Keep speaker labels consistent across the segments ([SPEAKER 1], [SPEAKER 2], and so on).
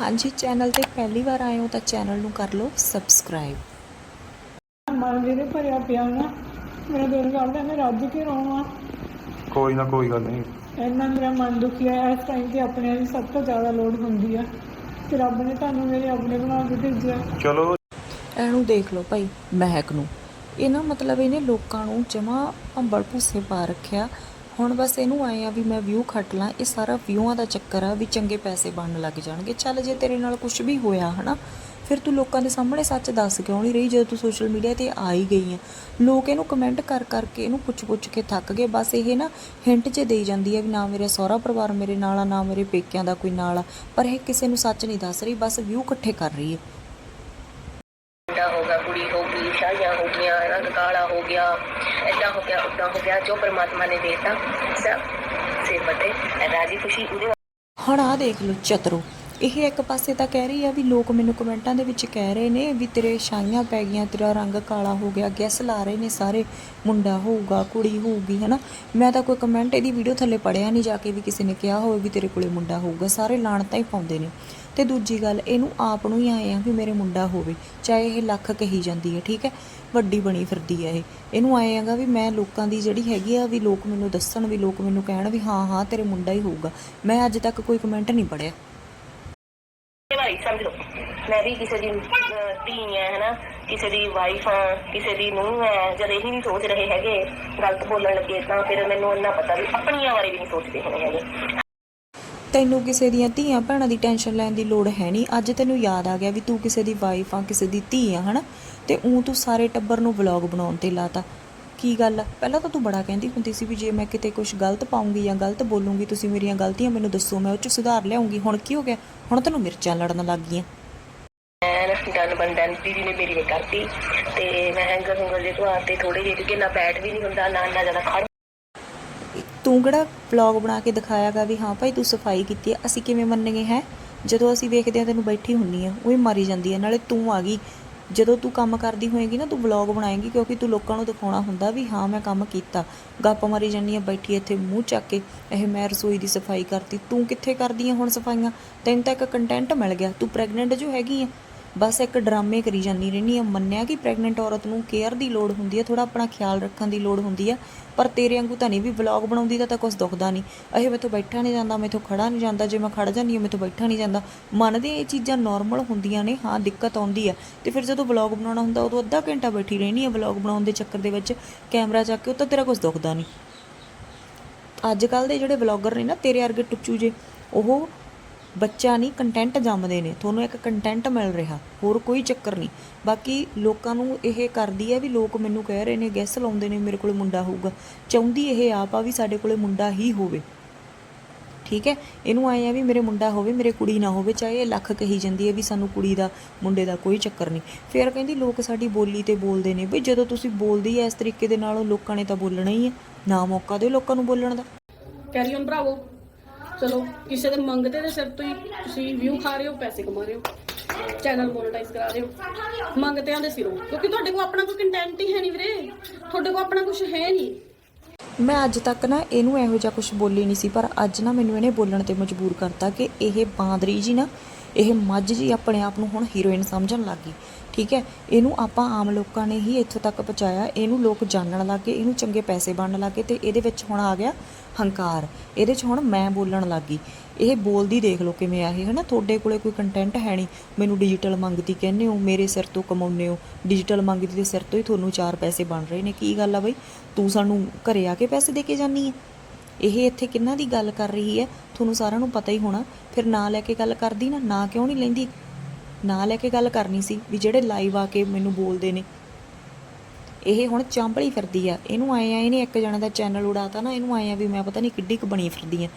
[SPEAKER 1] ਹਾਂਜੀ ਚੈਨਲ ਤੇ ਪਹਿਲੀ ਵਾਰ ਆਏ ਹੋ ਤਾਂ ਚੈਨਲ ਨੂੰ ਕਰ ਲਓ ਸਬਸਕ੍ਰਾਈਬ
[SPEAKER 2] ਮਨ ਵੀਰੇ ਭਰਿਆ ਪਿਆ ਨਾ ਮੇਰਾ ਦਿਲ ਕਰਦਾ ਮੈਂ ਰੱਜ ਕੇ ਰੋਵਾਂ।
[SPEAKER 3] ਕੋਈ ਨਾ ਕੋਈ ਗੱਲ ਨਹੀਂ।
[SPEAKER 2] ਇੰਨਾ ਮੇਰਾ ਮਨ ਦੁਖੀ ਹੈ ਇਸ ਟਾਈਮ ਤੇ ਆਪਣੇ ਦੀ ਸਭ ਤੋਂ ਜ਼ਿਆਦਾ ਲੋੜ ਹੁੰਦੀ ਆ ਤੇ ਰੱਬ ਨੇ ਤੁਹਾਨੂੰ ਮੇਰੇ ਆਪਣੇ ਬਣਾ ਕੇ ਭੇਜਿਆ।
[SPEAKER 3] ਚਲੋ।
[SPEAKER 1] ਇਹਨੂੰ ਦੇਖ ਲਓ ਭਾਈ ਮਹਿਕ ਨੂੰ। ਇਹ ਨਾ ਮਤਲਬ ਇਹਨੇ ਲੋਕਾਂ ਨੂੰ ਜਮਾ ਭੰਬਲ ਭੂਸੇ ਪਾ ਰੱਖਿਆ। ਹੁਣ ਬਸ ਇਹਨੂੰ ਆਏ ਆ ਵੀ ਮੈਂ ਵਿਊ ਖੱਟ ਲਾਂ, ਇਹ ਸਾਰਾ ਵਿਊਆਂ ਦਾ ਚੱਕਰ ਆ ਵੀ ਚੰਗੇ ਪੈਸੇ ਬਣਨ ਲੱਗ ਜਾਣਗੇ। ਚੱਲ ਜੇ ਤੇਰੇ ਨਾਲ ਕੁਝ ਵੀ ਹੋਇਆ, ਹਨਾ, ਫਿਰ ਤੂੰ ਲੋਕਾਂ ਦੇ ਸਾਹਮਣੇ ਸੱਚ ਦੱਸ ਕਿਉਂ ਨਹੀਂ ਰਹੀ ਜਦੋਂ ਤੂੰ ਸੋਸ਼ਲ ਮੀਡੀਆ ਤੇ ਆ ਹੀ ਗਈ ਆ? ਲੋਕ ਇਹਨੂੰ ਕਮੈਂਟ ਕਰ ਕਰਕੇ ਇਹਨੂੰ ਪੁੱਛ ਪੁੱਛ ਕੇ ਥੱਕ ਗਏ। ਬਸ ਇਹ ਨਾ ਹਿੰਟ 'ਚ ਦੇਈ ਜਾਂਦੀ ਹੈ ਵੀ ਨਾ ਮੇਰੇ ਸਹੁਰਾ ਪਰਿਵਾਰ ਮੇਰੇ ਨਾਲ ਆ, ਨਾ ਮੇਰੇ ਪੇਕਿਆਂ ਦਾ ਕੋਈ ਨਾਲ ਆ, ਪਰ ਇਹ ਕਿਸੇ ਨੂੰ ਸੱਚ ਨਹੀਂ ਦੱਸ ਰਹੀ, ਬਸ ਵਿਊ ਇਕੱਠੇ ਕਰ ਰਹੀ ਹੈ
[SPEAKER 4] ਹੋਗੀ ਸ਼ਾਦੀਆਂ ਹੋ ਗਈਆਂ, ਰੰਗ ਕਾਲਾ ਹੋ ਗਿਆ ਐਦਾਂ ਹੋ ਗਿਆ ਉਦਾਂ ਹੋ ਗਿਆ, ਜੋ ਪ੍ਰਮਾਤਮਾ ਨੇ ਦੇਤਾ, ਸਭ ਸੇ ਬਤੇ ਰਾਜੀ ਖੁਸ਼ੀ ਉਹਦੇ
[SPEAKER 1] ਹੁਣ ਆ ਦੇਖ ਲਓ ਚਤਰੋ। ਇਹ ਇੱਕ ਪਾਸੇ ਤਾਂ ਕਹਿ ਰਹੀ ਆ ਵੀ ਲੋਕ ਮੈਨੂੰ ਕਮੈਂਟਾਂ ਦੇ ਵਿੱਚ ਕਹਿ ਰਹੇ ਨੇ ਵੀ ਤੇਰੇ ਛਾਈਆਂ ਪੈ ਗਈਆਂ, ਤੇਰਾ ਰੰਗ ਕਾਲਾ ਹੋ ਗਿਆ ਗੈਸ ਲਾ ਰਹੇ ਨੇ ਸਾਰੇ, ਮੁੰਡਾ ਹੋਊਗਾ, ਕੁੜੀ ਹੋਊਗੀ, ਹਨਾ? ਮੈਂ ਤਾਂ ਕੋਈ ਕਮੈਂਟ ਇਹਦੀ ਵੀਡੀਓ ਥੱਲੇ ਪੜਿਆ ਨਹੀਂ ਜਾ ਕੇ ਵੀ ਕਿਸੇ ਨੇ ਕਿਹਾ ਹੋਵੇ ਵੀ ਤੇਰੇ ਕੋਲੇ ਮੁੰਡਾ ਹੋਊਗਾ, ਸਾਰੇ ਲਾਣਤਾਂ ਹੀ ਪਾਉਂਦੇ ਨੇ। ਤੇ ਦੂਜੀ ਗੱਲ, ਇਹਨੂੰ ਆਪ ਨੂੰ ਹੀ ਆਏ ਆ ਵੀ ਮੇਰੇ ਮੁੰਡਾ ਹੋਵੇ, ਚਾਹੇ ਇਹ ਲੱਖ ਕਹੀ ਜਾਂਦੀ ਹੈ, ਠੀਕ ਹੈ? ਵੱਡੀ ਬਣੀ ਫਿਰਦੀ ਹੈ ਇਹ। ਇਹਨੂੰ ਆਏ ਆਗਾ ਵੀ ਮੈਂ ਲੋਕਾਂ ਦੀ ਜਿਹੜੀ ਹੈਗੀ ਆ ਵੀ ਲੋਕ ਮੈਨੂੰ ਦੱਸਣ, ਵੀ ਲੋਕ ਮੈਨੂੰ ਕਹਿਣ ਵੀ ਹਾਂ ਹਾਂ, ਤੇਰੇ ਮੁੰਡਾ ਹੀ ਹੋਊਗਾ। ਮੈਂ ਅੱਜ ਤੱਕ ਕੋਈ ਕਮੈਂਟ ਨਹੀਂ ਪੜਿਆ
[SPEAKER 4] ਭਾਈ ਸਮਝ ਲਓ। ਮੈਂ ਵੀ ਕਿਸੇ ਦੀ ਅਹ, ਧੀ ਹੈ ਹਨਾ? ਕਿਸੇ ਦੀ ਵਾਈਫ ਆ ਕਿਸੇ ਦੀ ਨੂੰਹ ਹੈ ਜਦ ਇਹ ਨਹੀਂ ਸੋਚ ਰਹੇ ਹੈਗੇ ਗਲਤ ਬੋਲਣ ਲੱਗੇ ਤਾਂ ਫਿਰ ਮੈਨੂੰ ਇੰਨਾ ਪਤਾ ਵੀ ਆਪਣੀਆਂ ਬਾਰੇ ਵੀ ਨਹੀਂ ਸੋਚਦੇ ਹੋਣੇ ਹੈਗੇ।
[SPEAKER 1] ਤੈਨੂੰ ਕਿਸੇ ਦੀਆਂ ਧੀਆਂ ਭੈਣਾਂ ਦੀ ਟੈਨਸ਼ਨ ਲੈਣ ਦੀ ਲੋੜ ਹੈ ਨਹੀਂ। ਅੱਜ ਤੈਨੂੰ ਯਾਦ ਆ ਗਿਆ ਵੀ ਤੂੰ ਕਿਸੇ ਦੀ ਵਾਈਫ ਆ ਕਿਸੇ ਦੀ ਧੀ ਆ ਹਨਾ? ਤੇ ਉਂ ਤੂੰ ਸਾਰੇ ਟੱਬਰ ਨੂੰ ਵਲੌਗ ਬਣਾਉਣ ਤੇ ਲਾਤਾ। ਕੀ ਗੱਲ ਆ? ਪਹਿਲਾਂ ਤਾਂ ਤੂੰ ਬੜਾ ਕਹਿੰਦੀ ਹੁੰਦੀ ਸੀ ਵੀ ਜੇ ਮੈਂ ਕਿਤੇ ਕੁਝ ਗਲਤ ਪਾਉਂਗੀ ਜਾਂ ਗਲਤ ਬੋਲੂੰਗੀ ਤੁਸੀਂ ਮੇਰੀਆਂ ਗਲਤੀਆਂ ਮੈਨੂੰ ਦੱਸੋ ਮੈਂ ਉਹ ਚ ਸੁਧਾਰ ਲਿਆਉਂਗੀ। ਹੁਣ ਕੀ ਹੋ ਗਿਆ? ਹੁਣ ਤੈਨੂੰ ਮਿਰਚਾਂ ਲੜਨ ਲੱਗ ਗਈਆਂ।
[SPEAKER 4] ਡਨ ਬੰਦਨ ਦੀਦੀ ਨੇ ਮੇਰੀ ਨੇ ਕਰਤੀ ਤੇ ਮੈਂ ਹੈਂਗਰ ਹੁੰਗਰ ਜੇ ਤੋਂ ਆਤੇ ਥੋੜੇ ਜਿਹੇ ਕਿ ਨਾ ਬੈਠ ਵੀ ਨਹੀਂ ਹੁੰਦਾ ਨਾ ਨਾ ਜ਼ਿਆਦਾ ਖੜ
[SPEAKER 1] ਤੂੰ ਕਿਹੜਾ ਵਲੌਗ ਬਣਾ ਕੇ ਦਿਖਾਇਆਗਾ ਵੀ ਹਾਂ ਭਾਈ ਤੂੰ ਸਫ਼ਾਈ ਕੀਤੀ ਹੈ ਅਸੀਂ ਕਿਵੇਂ ਮੰਨਾਂਗੇ ਹੈ? ਜਦੋਂ ਅਸੀਂ ਵੇਖਦੇ ਆ ਤੈਨੂੰ ਬੈਠੀ ਹੁੰਨੀ ਆ ਉਹ ਹੀ ਮਾਰੀ ਜਾਂਦੀ ਹੈ ਨਾਲੇ ਤੂੰ ਆ ਗਈ। ਜਦੋਂ ਤੂੰ ਕੰਮ ਕਰਦੀ ਹੋਏਗੀ ਨਾ, ਤੂੰ ਵਲੌਗ ਬਣਾਏਗੀ, ਕਿਉਂਕਿ ਤੂੰ ਲੋਕਾਂ ਨੂੰ ਦਿਖਾਉਣਾ ਹੁੰਦਾ ਵੀ ਹਾਂ, ਮੈਂ ਕੰਮ ਕੀਤਾ। ਗੱਪ ਮਾਰੀ ਜਾਂਦੀ ਆ, ਬੈਠੀ ਇੱਥੇ ਮੂੰਹ ਚੱਕ ਕੇ, ਇਹ ਮੈਂ ਰਸੋਈ ਦੀ ਸਫ਼ਾਈ ਕਰਤੀ। ਤੂੰ ਕਿੱਥੇ ਕਰਦੀ ਆ ਹੁਣ ਸਫਾਈਆਂ? ਤੈਨੂੰ ਤਾਂ ਇੱਕ ਕੰਟੈਂਟ ਮਿਲ ਗਿਆ। ਤੂੰ ਪ੍ਰੈਗਨੈਂਟ ਜੋ ਹੈਗੀ ਆ ਬਸ ਇੱਕ ਡਰਾਮੇ ਕਰੀ ਜਾਂਦੀ ਰਹਿੰਦੀ ਆ। ਮੰਨਿਆ ਕਿ ਪ੍ਰੈਗਨੈਂਟ ਔਰਤ ਨੂੰ ਕੇਅਰ ਦੀ ਲੋੜ ਹੁੰਦੀ ਆ ਥੋੜਾ ਆਪਣਾ ਖਿਆਲ ਰੱਖਣ ਦੀ ਲੋੜ ਹੁੰਦੀ ਆ, ਪਰ ਤੇਰੇ ਵਾਂਗੂ ਤਾਂ ਨਹੀਂ ਵੀ ਵਲੌਗ ਬਣਾਉਂਦੀ ਤਾਂ ਤਾਂ ਕੁਝ ਦੁਖਦਾ ਨਹੀਂ। ਇਹ ਮੈਥੋਂ ਬੈਠਾ ਨਹੀਂ ਜਾਂਦਾ, ਮੈਥੋਂ ਖੜਾ ਨਹੀਂ ਜਾਂਦਾ, ਜੇ ਮੈਂ ਖੜ ਜਾਂਦੀ ਹਾਂ, ਮੈਥੋਂ ਬੈਠਾ ਨਹੀਂ ਜਾਂਦਾ। ਮੰਨਦੇ ਇਹ ਚੀਜ਼ਾਂ ਨਾਰਮਲ ਹੁੰਦੀਆਂ ਨੇ, ਹਾਂ, ਦਿੱਕਤ ਆਉਂਦੀ ਆ। ਤੇ ਫਿਰ ਜਦੋਂ ਵਲੌਗ ਬਣਾਉਣਾ ਹੁੰਦਾ, ਉਦੋਂ ਅੱਧਾ ਘੰਟਾ ਬੈਠੀ ਰਹਿਣੀ ਆ ਵਲੌਗ ਬਣਾਉਣ ਦੇ ਚੱਕਰ ਦੇ ਵਿੱਚ, ਕੈਮਰਾ ਚੱਕ ਕੇ, ਉਹ ਤਾਂ ਤੇਰਾ ਕੁਝ ਦੁਖਦਾ ਨਹੀਂ। ਅੱਜ ਕੱਲ ਦੇ ਜਿਹੜੇ ਵਲੌਗਰ ਨੇ ਨਾ, ਤੇਰੇ ਵਰਗੇ ਟੁੱਚੂ ਜੇ, ਉਹ ਬੱਚਾ ਨਹੀਂ ਕੰਟੈਂਟ ਜੰਮਦੇ ਨੇ। ਤੁਹਾਨੂੰ ਇੱਕ ਕੰਟੈਂਟ ਮਿਲ ਰਿਹਾ, ਹੋਰ ਕੋਈ ਚੱਕਰ ਨਹੀਂ। ਬਾਕੀ ਲੋਕਾਂ ਨੂੰ ਇਹ ਕਰਦੀ ਹੈ ਵੀ ਲੋਕ ਮੈਨੂੰ ਕਹਿ ਰਹੇ ਨੇ ਗੈਸ ਲਾਉਂਦੇ ਨੇ, ਮੇਰੇ ਕੋਲ ਮੁੰਡਾ ਹੋਊਗਾ। ਚਾਹੁੰਦੀ ਇਹ ਆਪ ਆ ਵੀ ਸਾਡੇ ਕੋਲੇ ਮੁੰਡਾ ਹੀ ਹੋਵੇ। ਠੀਕ ਹੈ? ਇਹਨੂੰ ਆਏ ਆ ਵੀ ਮੇਰੇ ਮੁੰਡਾ ਹੋਵੇ, ਮੇਰੇ ਕੁੜੀ ਨਾ ਹੋਵੇ, ਚਾਹੇ ਇਹ ਲੱਖ ਕਹੀ ਜਾਂਦੀ ਹੈ ਵੀ ਸਾਨੂੰ ਕੁੜੀ ਦਾ, ਮੁੰਡੇ ਦਾ ਕੋਈ ਚੱਕਰ ਨਹੀਂ। ਫਿਰ ਕਹਿੰਦੀ ਲੋਕ ਸਾਡੀ ਬੋਲੀ ਤੇ ਬੋਲਦੇ ਨੇ ਵੀ ਜਦੋਂ ਤੁਸੀਂ ਬੋਲਦੀ ਐ ਇਸ ਤਰੀਕੇ ਦੇ ਨਾਲ, ਉਹ ਲੋਕਾਂ ਨੇ ਤਾਂ ਬੋਲਣਾ ਹੀ ਹੈ। ਨਾ ਮੌਕਾ ਦਿਓ ਲੋਕਾਂ ਨੂੰ ਬੋਲਣ ਦਾ।
[SPEAKER 5] ਕੈਰੀ ਭਰਾਵੋ ਚਲੋ, ਕਿਸੇ ਦੇ ਮੰਗਤੇ ਦੇ ਸਿਰ ਤੋਂ ਹੀ ਤੁਸੀਂ ਵਿਊ ਖਾ ਰਹੇ ਹੋ, ਪੈਸੇ ਕਮਾ ਰਹੇ ਹੋ ਚੈਨਲ ਮੋਨੇਟਾਈਜ਼ ਕਰਾ ਰਹੇ ਹੋ ਮੰਗਤਿਆਂ ਦੇ ਸਿਰੋਂ ਕਿਉਂਕਿ ਤੁਹਾਡੇ ਕੋਲ ਆਪਣਾ ਕੋਈ ਕੰਟੈਂਟ ਹੀ ਹੈ ਨਹੀਂ ਵੀਰੇ। ਤੁਹਾਡੇ ਕੋਲ ਆਪਣਾ ਕੁਝ ਹੈ ਨਹੀਂ।
[SPEAKER 1] ਮੈਂ ਅੱਜ ਤੱਕ ਨਾ ਇਹਨੂੰ ਇਹੋ ਜਿਹਾ ਕੁਝ ਬੋਲੀ ਨਹੀਂ ਸੀ, ਪਰ ਅੱਜ ਨਾ ਮੈਨੂੰ ਇਹਨੇ ਬੋਲਣ ਤੇ ਮਜਬੂਰ ਕਰਤਾ ਕਿ ਇਹ ਬਾਂਦਰੀ ਜੀ ਨਾ, ਇਹ ਮੱਝ ਜੀ ਆਪਣੇ ਆਪ ਨੂੰ ਹੁਣ ਹੀਰੋਇਨ ਸਮਝਣ ਲੱਗ ਗਈ। ਠੀਕ ਹੈ, ਇਹਨੂੰ ਆਪਾਂ ਆਮ ਲੋਕਾਂ ਨੇ ਹੀ ਇੱਥੋਂ ਤੱਕ ਪਹੁੰਚਾਇਆ। ਇਹਨੂੰ ਲੋਕ ਜਾਣਨ ਲੱਗ ਗਏ, ਇਹਨੂੰ ਚੰਗੇ ਪੈਸੇ ਬਣਨ ਲੱਗ ਗਏ ਤੇ ਇਹਦੇ ਵਿੱਚ ਹੁਣ ਆ ਗਿਆ ਹੰਕਾਰ, ਇਹਦੇ 'ਚ ਹੁਣ ਮੈਂ ਬੋਲਣ ਲੱਗ ਗਈ। ਇਹ ਬੋਲਦੀ ਦੇਖ ਲਓ ਕਿਵੇਂ ਆ ਇਹ, ਹਨਾ? ਤੁਹਾਡੇ ਕੋਲੇ ਕੋਈ ਕੰਟੈਂਟ ਹੈ ਨਹੀਂ। ਮੈਨੂੰ ਡਿਜੀਟਲ ਮੰਗਦੀ ਕਹਿੰਦੇ ਹੋ, ਮੇਰੇ ਸਿਰ ਤੋਂ ਕਮਾਉਂਦੇ ਹੋ। ਡਿਜੀਟਲ ਮੰਗਦੀ ਦੇ ਸਿਰ ਤੋਂ ਹੀ ਤੁਹਾਨੂੰ ਚਾਰ ਪੈਸੇ ਬਣ ਰਹੇ ਨੇ। ਕੀ ਗੱਲ ਆ ਬਈ? ਤੂੰ ਸਾਨੂੰ ਘਰੇ ਆ ਕੇ ਪੈਸੇ ਦੇ ਕੇ ਜਾਨੀ ਹੈ ਇਹ ਇੱਥੇ ਕਿੰਨਾ ਦੀ ਗੱਲ ਕਰ ਰਹੀ ਹੈ? ਤੁਹਾਨੂੰ ਸਾਰਿਆਂ ਨੂੰ ਪਤਾ ਹੀ ਹੋਣਾ। ਫਿਰ ਨਾ ਲੈ ਕੇ ਗੱਲ ਕਰਦੀ ਨਾ ਨਾ ਕਿਉਂ ਨਹੀਂ ਲੈਂਦੀ? ਨਾ ਲੈ ਕੇ ਗੱਲ ਕਰਨੀ ਸੀ ਵੀ ਜਿਹੜੇ ਲਾਈਵ ਆ ਕੇ ਮੈਨੂੰ ਬੋਲਦੇ ਨੇ। ਇਹ ਹੁਣ ਚਾਂਪਲੀ ਫਿਰਦੀ ਆ। ਇਹਨੂੰ ਆਏ ਆ, ਇਹਨੇ ਇੱਕ ਜਣਾ ਦਾ ਚੈਨਲ ਉਡਾਤਾ ਨਾ, ਇਹਨੂੰ ਆਏ ਆ ਵੀ ਮੈਂ ਪਤਾ ਨਹੀਂ ਕਿੱਡੀ ਕੁ ਬਣੀ ਫਿਰਦੀ ਆ।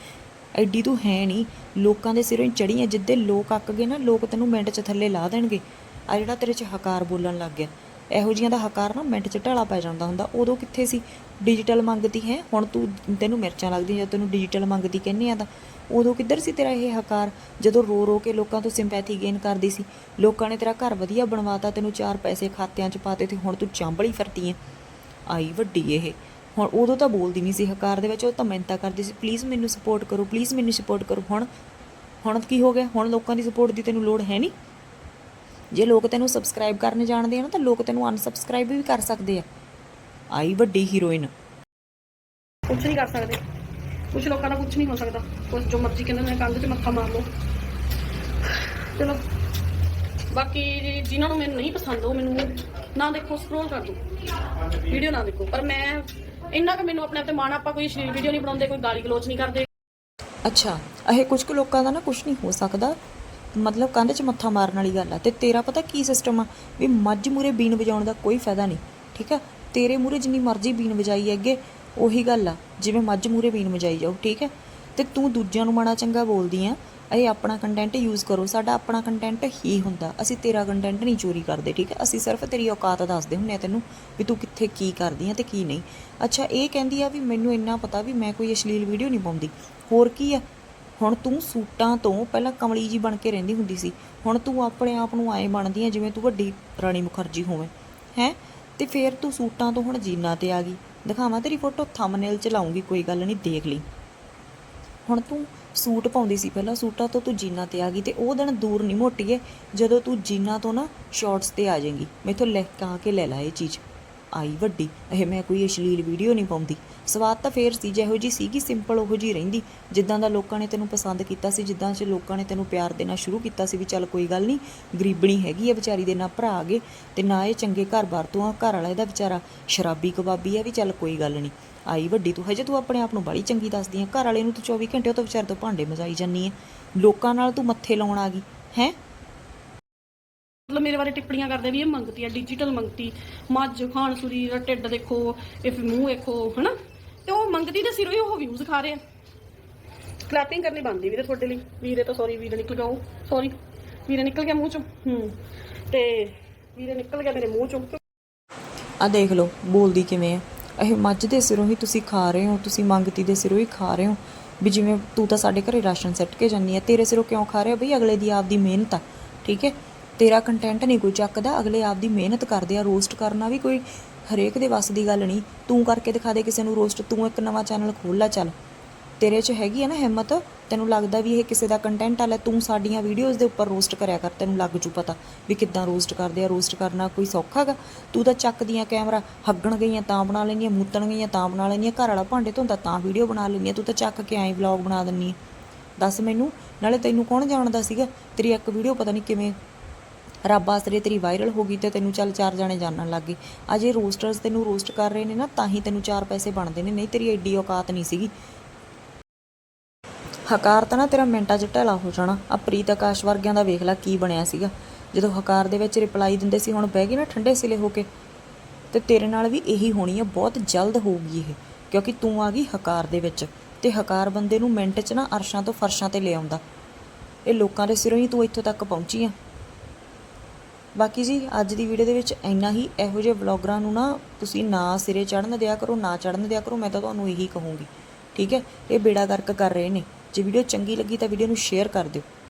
[SPEAKER 1] ਐਡੀ ਤੂੰ ਹੈ ਨਹੀਂ ਲੋਕਾਂ ਦੇ ਸਿਰੋਂ ਹੀ ਚੜੀ ਆ ਜਿੱਦੇ ਲੋਕ ਅੱਕ ਗਏ ਨਾ, ਲੋਕ ਤੈਨੂੰ ਮਿੰਟ 'ਚ ਥੱਲੇ ਲਾ ਦੇਣਗੇ। ਆ ਜਿਹੜਾ ਤੇਰੇ 'ਚ ਹਕਾਰ ਬੋਲਣ ਲੱਗ ਗਿਆ। ਇਹੋ ਜੀਆਂ ਦਾ ਹਕਾਰ ਨਾ ਮਿੰਟ 'ਚ ਢਾਲਾ ਪੈ ਜਾਂਦਾ ਹੁੰਦਾ। ਉਦੋਂ ਕਿੱਥੇ ਸੀ? ਡਿਜੀਟਲ ਮੰਗਦੀ ਹੈ। ਹੁਣ ਤੂੰ ਤੈਨੂੰ ਮਿਰਚਾਂ ਲੱਗਦੀਆਂ, ਜਦ ਤੈਨੂੰ ਡਿਜੀਟਲ ਮੰਗਦੀ ਕਹਿੰਨੀ ਆ ਤਾਂ। ਉਦੋਂ ਕਿੱਧਰ ਸੀ ਤੇਰਾ ਇਹ ਹਕਾਰ? ਜਦੋਂ ਰੋ ਰੋ ਕੇ ਲੋਕਾਂ ਤੋਂ ਸਿੰਪੈਥੀ ਗੇਨ ਕਰਦੀ ਸੀ। ਲੋਕਾਂ ਨੇ ਤੇਰਾ ਘਰ ਵਧੀਆ ਬਣਵਾਤਾ, ਤੈਨੂੰ ਚਾਰ ਪੈਸੇ ਖਾਤਿਆਂ 'ਚ ਪਾਤੇ ਤੇ ਹੁਣ ਤੂੰ ਚਾਂਬਲੀ ਫਿਰਦੀ ਐ ਆਈ ਵੱਡੀ ਇਹ। ਹੁਣ ਉਦੋਂ ਤਾਂ ਬੋਲਦੀ ਨਹੀਂ ਸੀ ਹਕਾਰ ਦੇ ਵਿੱਚ, ਉਹ ਤਾਂ ਮਿਹਨਤਾਂ ਕਰਦੀ ਸੀ ਪਲੀਜ਼ ਮੈਨੂੰ ਸਪੋਰਟ ਕਰੋ ਪਲੀਜ਼ ਮੈਨੂੰ ਸਪੋਰਟ ਕਰੋ। ਹੁਣ ਹੁਣ ਕੀ ਹੋ ਗਿਆ? ਹੁਣ ਲੋਕਾਂ ਦੀ ਸਪੋਰਟ ਦੀ ਤੈਨੂੰ ਲੋੜ ਹੈ ਨਹੀਂ? ਜੇ ਲੋਕ ਤੈਨੂੰ ਸਬਸਕ੍ਰਾਈਬ ਕਰਨ ਜਾਣਦੇ ਆ ਨਾ ਤਾਂ ਲੋਕ ਤੈਨੂੰ ਅਨਸਬਸਕ੍ਰਾਈਬ ਵੀ ਕਰ ਸਕਦੇ ਆ। ਆਈ ਵੱਡੀ ਹੀਰੋਇਨ
[SPEAKER 5] ਕੁਝ ਨਹੀਂ ਕਰ ਸਕਦੇ। ਕੁਝ ਲੋਕਾਂ ਦਾ ਕੁਝ ਨਹੀਂ ਹੋ ਸਕਦਾ। ਕੁਝ ਜੋ ਮਰਜ਼ੀ ਕਹਿੰਦੇ ਨੇ ਕੰਧ 'ਚ ਮੱਥਾ ਮਾਰ ਲਓ। ਚਲੋ। ਬਾਕੀ ਜਿਨ੍ਹਾਂ ਨੂੰ ਮੈਨੂੰ ਨਹੀਂ ਪਸੰਦ ਉਹ ਮੈਨੂੰ ਨਾ ਦੇਖੋ ਸਕਰੋਲ ਕਰ ਦਿਓ। ਵੀਡੀਓ ਨਾ ਦੇਖੋ। ਪਰ ਮੈਂ ਇੰਨਾ ਕਿ ਮੈਨੂੰ ਆਪਣੇ ਆਪ ਤੇ ਮਾਣ ਆਪਾਂ ਕੋਈ ਸ਼ਰੀਰ ਵੀਡੀਓ ਨਹੀਂ ਬਣਾਉਂਦੇ ਕੋਈ ਗਾਲੀ ਗਲੋਚ ਨਹੀਂ ਕਰਦੇ।
[SPEAKER 1] ਅੱਛਾ ਇਹ ਕੁਝ ਕੁ ਲੋਕਾਂ ਦਾ ਨਾ ਕੁਝ ਨਹੀਂ ਹੋ ਸਕਦਾ। ਮਤਲਬ ਕੰਧ 'ਚ ਮੱਥਾ ਮਾਰਨ ਵਾਲੀ ਗੱਲ ਆ। ਤੇ ਤੇਰਾ ਪਤਾ ਕੀ ਸਿਸਟਮ ਆ? ਵੀ ਮੱਝ ਮੂਰੇ ਬੀਨ ਵਜਾਉਣ ਦਾ ਕੋਈ ਫਾਇਦਾ ਨਹੀਂ, ਠੀਕ ਆ? ਤੇਰੇ ਮੂਰੇ ਜਿੰਨੀ ਮਰਜ਼ੀ ਬੀਨ ਵਜਾਈ ਅੱਗੇ, ਉਹੀ ਗੱਲ ਆ, ਜਿਵੇਂ ਮੱਝ ਮੂਰੇ ਬੀਨ ਵਜਾਈ ਜਾਓ ਠੀਕ ਹੈ ਤੇ ਤੂੰ ਦੂਜਿਆਂ ਨੂੰ ਮਾੜਾ ਚੰਗਾ ਬੋਲਦੀ ਆ, ਇਹ ਆਪਣਾ ਕੰਟੈਂਟ ਯੂਜ਼ ਕਰੋ, ਸਾਡਾ ਆਪਣਾ ਕੰਟੈਂਟ ਹੀ ਹੁੰਦਾ, ਅਸੀਂ ਤੇਰਾ ਕੰਟੈਂਟ ਨਹੀਂ ਚੋਰੀ ਕਰਦੇ, ਠੀਕ ਹੈ ਅਸੀਂ ਸਿਰਫ ਤੇਰੀ ਔਕਾਤ ਦੱਸਦੇ ਹੁੰਨੇ ਆ ਤੈਨੂੰ ਵੀ ਤੂੰ ਕਿੱਥੇ ਕੀ ਕਰਦੀ ਆ ਤੇ ਕੀ ਨਹੀਂ। ਅੱਛਾ, ਇਹ ਕਹਿੰਦੀ ਆ ਵੀ ਮੈਨੂੰ ਇੰਨਾ ਪਤਾ ਵੀ ਮੈਂ ਕੋਈ ਅਸ਼ਲੀਲ ਵੀਡੀਓ ਨਹੀਂ ਪਾਉਂਦੀ। ਹੋਰ ਕੀ ਆ? ਹੁਣ ਤੂੰ ਸੂਟਾਂ ਤੋਂ ਪਹਿਲਾਂ ਕਮਲੀ ਜੀ ਬਣ ਕੇ ਰਹਿੰਦੀ ਹੁੰਦੀ ਸੀ। ਹੁਣ ਤੂੰ ਆਪਣੇ ਆਪ ਨੂੰ ਐਂ ਬਣਦੀ ਆ ਜਿਵੇਂ ਤੂੰ ਵੱਡੀ ਰਾਣੀ ਮੁਖਰਜੀ ਹੋਵੇਂ। ਹੈ? ਤੇ ਫੇਰ ਤੂੰ ਸੂਟਾਂ ਤੋਂ ਹੁਣ ਜੀਨਾਂ ਤੇ ਆ ਗਈ। ਦਿਖਾਵਾਂ ਤੇਰੀ ਫੋਟੋ? ਥੰਬਨੇਲ ਚ ਲਾਉਂਗੀ ਕੋਈ ਗੱਲ ਨਹੀਂ, ਦੇਖ ਲਈ। ਹੁਣ ਤੂੰ ਸੂਟ ਪਾਉਂਦੀ ਸੀ ਪਹਿਲਾਂ, ਸੂਟਾਂ ਤੋਂ ਤੂੰ ਜੀਨਾਂ ਤੇ ਆ ਗਈ ਤੇ ਉਹ ਦਿਨ ਦੂਰ ਨਹੀਂ ਮੋਟੀਏ ਜਦੋਂ ਤੂੰ ਜੀਨਾਂ ਤੋਂ ਨਾ ਸ਼ਾਰਟਸ ਤੇ ਆ ਜਾਏਂਗੀ। ਮੈਥੋਂ ਲੈ ਕੇ ਕੇ ਲੈ ਲਾ ਇਹ ਚੀਜ਼। ਆਈ ਵੱਡੀ। ਇਹ ਮੈਂ ਕੋਈ ਅਸ਼ਲੀਲ ਵੀਡੀਓ ਨਹੀਂ ਪਾਉਂਦੀ। ਸਵਾਦ ਤਾਂ ਫੇਰ ਸੀ, ਜਿਹੋ ਜੀ ਸੀਗੀ ਸਿੰਪਲ ਉਹੋ ਜੀ ਰਹਿੰਦੀ। ਜਿੱਦਾਂ ਦਾ ਲੋਕਾਂ ਨੇ ਤੈਨੂੰ ਪਸੰਦ ਕੀਤਾ ਸੀ, ਜਿੱਦਾਂ ਚ ਲੋਕਾਂ ਨੇ ਤੈਨੂੰ ਪਿਆਰ ਦੇਣਾ ਸ਼ੁਰੂ ਕੀਤਾ ਸੀ ਵੀ ਚੱਲ ਕੋਈ ਗੱਲ ਨਹੀਂ, ਗਰੀਬਣੀ ਹੈਗੀ ਆ ਵਿਚਾਰੀ ਦੇ ਨਾ ਭਰਾ ਆ ਗਏ ਤੇ ਨਾ ਇਹ ਚੰਗੇ ਘਰ-ਬਾਰ ਤੋਂ ਆ, ਘਰ ਵਾਲਾ ਇਹਦਾ ਵਿਚਾਰਾ ਸ਼ਰਾਬੀ ਕਬਾਬੀ ਆ ਵੀ ਚੱਲ ਕੋਈ ਗੱਲ ਨਹੀਂ। ਆਈ ਵੱਡੀ, ਤੂੰ ਹਜੇ ਤੂੰ ਆਪਣੇ ਆਪ ਨੂੰ ਬੜੀ ਚੰਗੀ ਦੱਸਦੀ ਆ। ਘਰ ਵਾਲੇ ਨੂੰ ਤੂੰ 24 ਘੰਟੇ ਉਹ ਤਾਂ ਵਿਚਾਰ ਤੋਂ ਭਾਂਡੇ ਮਜਾਈ ਜਾਨੀ ਆ। ਲੋਕਾਂ ਨਾਲ ਤੂੰ ਮੱਥੇ ਲਾਉਣ ਆ ਗਈ, ਹੈ?
[SPEAKER 5] ਮਤਲਬ ਮੇਰੇ ਬਾਰੇ ਟਿੱਪਣੀਆਂ ਕਰਦੇ ਵੀ ਇਹ ਮੰਗਤੀ ਆ ਡਿਜੀਟਲ ਮੰਗਤੀ। ਮੱਝ, ਖਾਣ ਦਾ ਢਿੱਡ ਦੇਖੋ, ਇਹ ਮੂੰਹ ਦੇਖੋ ਹਨਾ? ਤੇ ਉਹ ਮੰਗਤੀ ਦੇ ਸਿਰੋਂ ਹੀ ਉਹ ਵਿਊਜ਼ ਖਾ ਰਹੇ ਆ। ਕਲੈਪਿੰਗ ਕਰਨੀ ਬੰਦੀ ਵੀਰੇ ਤੁਹਾਡੇ ਲਈ। ਵੀਰੇ ਤਾਂ ਸੌਰੀ ਵੀਰੇ ਨਿਕਲ ਗਿਆ ਉਹ। ਸੌਰੀ ਵੀਰੇ ਨਿਕਲ ਗਿਆ ਮੂੰਹ ਚੋਂ। ਹੂੰ। ਤੇ ਵੀਰੇ ਨਿਕਲ ਗਿਆ ਮੇਰੇ ਮੂੰਹ ਚੋਂ।
[SPEAKER 1] ਆ ਦੇਖ ਲਓ, ਬੋਲਦੀ ਕਿਵੇਂ ਆ। ਇਹ ਮੱਝ ਦੇ ਸਿਰੋਂ ਹੀ ਤੁਸੀਂ ਖਾ ਰਹੇ ਹੋ, ਤੁਸੀਂ ਮੰਗਤੀ ਦੇ ਸਿਰੋਂ ਹੀ ਖਾ ਰਹੇ ਹੋ। ਵੀ ਜਿਵੇਂ ਤੂੰ ਤਾਂ ਸਾਡੇ ਘਰੇ ਰਾਸ਼ਨ ਸੱਟ ਕੇ ਜਾਂਦੀ ਆ, ਤੇਰੇ ਸਿਰੋਂ ਕਿਉਂ ਖਾ ਰਿਹਾ? ਬਈ ਅਗਲੇ ਦੀ ਆਪਦੀ ਮਿਹਨਤ ਆ, ਠੀਕ ਹੈ? ਤੇਰਾ ਕੰਟੈਂਟ ਨਹੀਂ ਕੋਈ ਚੱਕਦਾ, ਅਗਲੇ ਆਪਦੀ ਮਿਹਨਤ ਕਰਦੇ ਆ ਰੋਸਟ ਕਰਨਾ ਵੀ ਕੋਈ ਹਰੇਕ ਦੇ ਵੱਸ ਦੀ ਗੱਲ ਨਹੀਂ। ਤੂੰ ਕਰਕੇ ਦਿਖਾ ਦੇ ਕਿਸੇ ਨੂੰ ਰੋਸਟ ਤੂੰ ਇੱਕ ਨਵਾਂ ਚੈਨਲ ਖੋਲ ਲੈ, ਚੱਲ। ਤੇਰੇ 'ਚ ਹੈਗੀ ਹੈ ਨਾ ਹਿੰਮਤ, ਤੈਨੂੰ ਲੱਗਦਾ ਵੀ ਇਹ ਕਿਸੇ ਦਾ ਕੰਟੈਂਟ ਆ, ਲੈ ਤੂੰ ਸਾਡੀਆਂ ਵੀਡੀਓਜ਼ ਦੇ ਉੱਪਰ ਰੋਸਟ ਕਰਿਆ ਕਰ, ਤੈਨੂੰ ਲੱਗ ਜੂ ਪਤਾ ਵੀ ਕਿੱਦਾਂ ਰੋਸਟ ਕਰਦੇ ਆ ਰੋਸਟ ਕਰਨਾ ਕੋਈ ਸੌਖਾ ਹੈਗਾ ਤੂੰ ਤਾਂ ਚੱਕਦੀਆਂ ਕੈਮਰਾ ਹੱਗਣ ਗਈਆਂ ਤਾਂ ਬਣਾ ਲੈਂਦੀਆਂ, ਮੂਤਣ ਗਈਆਂ ਤਾਂ ਬਣਾ ਲੈਂਦੀਆਂ, ਘਰ ਵਾਲਾ ਭਾਂਡੇ ਧੋਂਦਾ ਤਾਂ ਵੀਡੀਓ ਬਣਾ ਲੈਂਦੀਆਂ, ਤੂੰ ਤਾਂ ਚੱਕ ਕੇ ਐਂ ਵਲੌਗ ਬਣਾ ਦਿੰਨੀ ਦੱਸ ਮੈਨੂੰ, ਨਾਲੇ ਤੈਨੂੰ ਕੌਣ ਜਾਣਦਾ ਸੀਗਾ? ਤੇਰੀ ਇੱਕ ਵੀਡੀਓ ਪਤਾ ਨਹੀਂ ਕਿਵੇਂ ਰੱਬ ਆਸਰੇ ਤੇਰੀ ਵਾਇਰਲ ਹੋ ਗਈ ਤੇ ਤੈਨੂੰ ਚੱਲ ਚਾਰ ਜਾਣੇ ਜਾਣਨ ਲੱਗ ਗਏ। ਅਜੇ ਰੋਸਟਰਸ ਤੈਨੂੰ ਰੋਸਟ ਕਰ ਰਹੇ ਨੇ ਨਾ, ਤਾਂ ਹੀ ਤੈਨੂੰ ਚਾਰ ਪੈਸੇ ਬਣਦੇ ਨੇ। ਨਹੀਂ, ਤੇਰੀ ਐਡੀ ਔਕਾਤ ਨਹੀਂ ਸੀਗੀ। ਹਕਾਰ ਤਾਂ ਨਾ ਤੇਰਾ ਮਿੰਟਾਂ 'ਚ ਢਲਾ ਹੋ ਜਾਣਾ। ਆ ਪ੍ਰੀਤ ਆਕਾਸ਼ ਵਰਗਿਆਂ ਦਾ ਵੇਖ ਲੈ ਕੀ ਬਣਿਆ ਸੀਗਾ। ਜਦੋਂ ਹਕਾਰ ਦੇ ਵਿੱਚ ਰਿਪਲਾਈ ਦਿੰਦੇ ਸੀ, ਹੁਣ ਬਹਿ ਗਏ ਨਾ ਠੰਡੇ ਸਿਲੇ ਹੋ ਕੇ, ਤੇ ਤੇਰੇ ਨਾਲ ਵੀ ਇਹੀ ਹੋਣੀ ਆ, ਬਹੁਤ ਜਲਦ ਹੋਊਗੀ ਇਹ, ਕਿਉਂਕਿ ਤੂੰ ਆ ਗਈ ਹਕਾਰ ਦੇ ਵਿੱਚ। ਤੇ ਹਕਾਰ ਬੰਦੇ ਨੂੰ ਮਿੰਟ 'ਚ ਨਾ ਅਰਸ਼ਾਂ ਤੋਂ ਫਰਸ਼ਾਂ ਤੇ ਲੈ ਆਉਂਦਾ। ਇਹ ਲੋਕਾਂ ਦੇ ਸਿਰੋਂ ਹੀ ਤੂੰ ਇੱਥੋਂ ਤੱਕ ਪਹੁੰਚੀ ਆ। ਬਾਕੀ ਜੀ, ਅੱਜ ਦੀ ਵੀਡੀਓ ਦੇ ਵਿੱਚ ਇੰਨਾ ਹੀ। ਇਹੋ ਜਿਹੇ ਵਲੌਗਰਾਂ ਨੂੰ ਨਾ ਤੁਸੀਂ ਨਾ ਸਿਰੇ ਚੜਨ ਦਿਆ ਕਰੋ, ਨਾ ਚੜਨ ਦਿਆ ਕਰੋ, ਮੈਂ ਤਾਂ ਤੁਹਾਨੂੰ ਇਹੀ ਕਹੂੰਗੀ। ਠੀਕ ਹੈ? ਇਹ ਬੇੜਾ ਗਰਕ ਕਰ ਰਹੇ ਨੇ। ਜੇ ਵੀਡੀਓ ਚੰਗੀ ਲੱਗੀ ਤਾਂ ਵੀਡੀਓ ਨੂੰ ਸ਼ੇਅਰ ਕਰ ਦਿਓ।